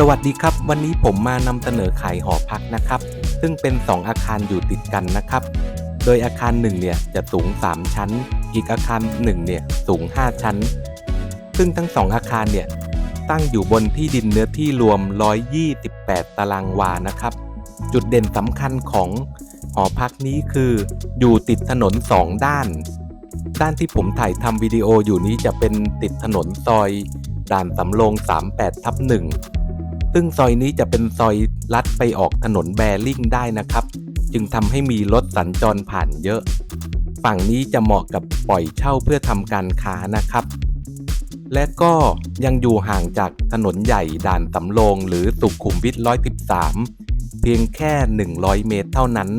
สวัสดีครับ วันนี้ผมมานำเสนอขายหอพักนะครับ ซึ่งเป็น 2 อาคารอยู่ติดกันนะครับ โดยอาคาร1เนี่ยจะสูง 3 ชั้น อีกอาคาร1เนี่ยสูง 5 ชั้น ซึ่งทั้ง 2 อาคารเนี่ยตั้งอยู่บนที่ดินเนื้อที่รวม 128 ตารางวานะครับ จุดเด่นสำคัญของหอพักนี้คืออยู่ติดถนน 2 ด้าน ด้านที่ผมถ่ายทำวิดีโออยู่นี้จะเป็นติดถนนซอยด่านสำโรง 38ทับ1 ซึ่งซอยนี้จะเป็นซอยลัดไปออกถนนแบริ่งได้นะครับ จึงทำให้มีรถสัญจรผ่านเยอะ ฝั่งนี้จะเหมาะกับปล่อยเช่าเพื่อทำการค้านะครับ และก็ยังอยู่ห่างจากถนนใหญ่ด่านสำโรงหรือสุขุมวิท113 เพียงแค่ 100 เมตรเท่านั้น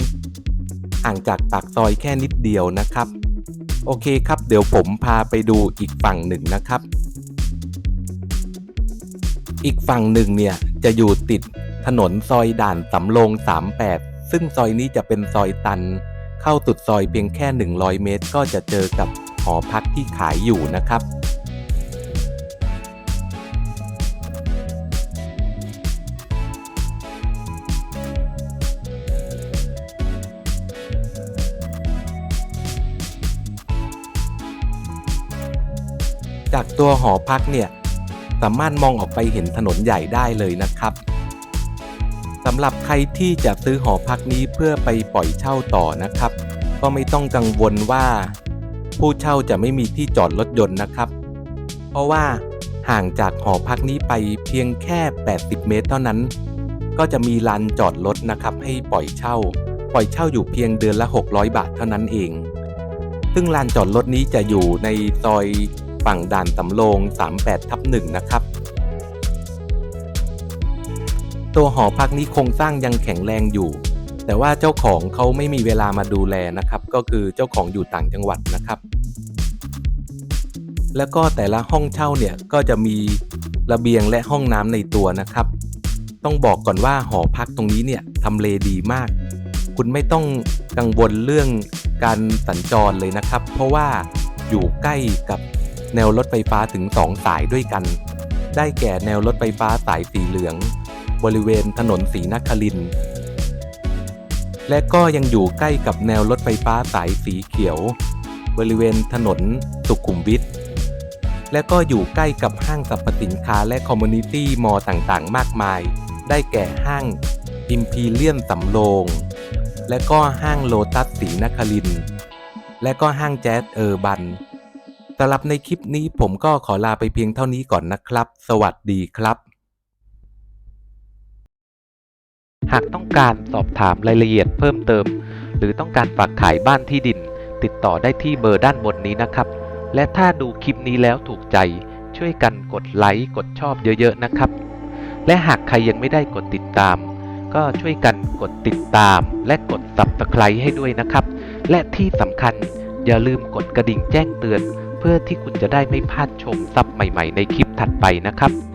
ห่างจากปากซอยแค่นิดเดียวนะครับ โอเคครับเดี๋ยวผมพาไปดูอีกฝั่งหนึ่งนะครับอีกฝั่งหนึ่งเนี่ย จะอยู่ติดถนนซอยด่านสำโรง 38 ซึ่งซอยนี้จะเป็นซอยตัน เข้าสุดซอยเพียงแค่ 100 เมตร ก็จะเจอกับหอพักที่ขายอยู่นะครับจากตัวหอพักเนี่ย สามารถมองออกไปเห็นถนนใหญ่ได้เลยนะครับสำหรับใครที่จะซื้อหอพักนี้เพื่อไปปล่อยเช่าต่อนะครับ ก็ไม่ต้องกังวลว่า ผู้เช่าจะไม่มีที่จอดรถยนต์นะครับ เพราะว่าห่างจากหอพักนี้ไปเพียงแค่ 80 เมตรเท่านั้น ก็จะมีลานจอดรถนะครับ ให้ปล่อยเช่า ปล่อยเช่าอยู่เพียงเดือนละ 600 บาทเท่านั้นเอง ซึ่งลานจอดรถนี้จะอยู่ในซอย ฝั่งด่านสำโรง38ทับ1นะครับ ตัวหอพักนี้โครงสร้างยังแข็งแรงอยู่ แต่ว่าเจ้าของเขาไม่มีเวลามาดูแลนะครับ ก็คือเจ้าของอยู่ต่างจังหวัดนะครับ แล้วก็แต่ละห้องเช่าเนี่ยก็จะมีระเบียงและห้องน้ำในตัวนะครับ ต้องบอกก่อนว่าหอพักตรงนี้เนี่ยทำเลดีมาก คุณไม่ต้องกังวลเรื่องการสัญจรเลยนะครับ เพราะว่าอยู่ใกล้กับ แนวรถไฟฟ้าถึง 2 สายด้วยกัน ได้แก่แนวรถไฟฟ้าสายสีเหลือง บริเวณถนนสีนครินและก็ยังอยู่ใกล้กับแนวรถไฟฟ้าสายสีเขียว บริเวณถนนสุขุมวิทและก็อยู่ใกล้กับห้างสรรพสินค้าและคอมมูนิตี้มอลต่างๆ มากมาย ได้แก่ห้างอิมพีเรียนสำโรง และก็ห้างโลตัสสีนครินและก็ห้างแจ๊สเออร์บัน สำหรับในคลิปนี้ผมก็ขอลาไปเพียงเท่านี้ก่อนนะครับ สวัสดีครับ หากต้องการสอบถามรายละเอียดเพิ่มเติม หรือต้องการฝากขายบ้านที่ดิน ติดต่อได้ที่เบอร์ด้านบนนี้นะครับ และถ้าดูคลิปนี้แล้วถูกใจ ช่วยกันกดไลค์กดชอบเยอะๆนะครับ และหากใครยังไม่ได้กดติดตาม ก็ช่วยกันกดติดตาม และกด Subscribe ให้ด้วยนะครับ และที่สำคัญอย่าลืมกดกระดิ่งแจ้งเตือน เพื่อที่คุณจะได้ไม่พลาดชมซับใหม่ๆ ในคลิปถัดไปนะครับ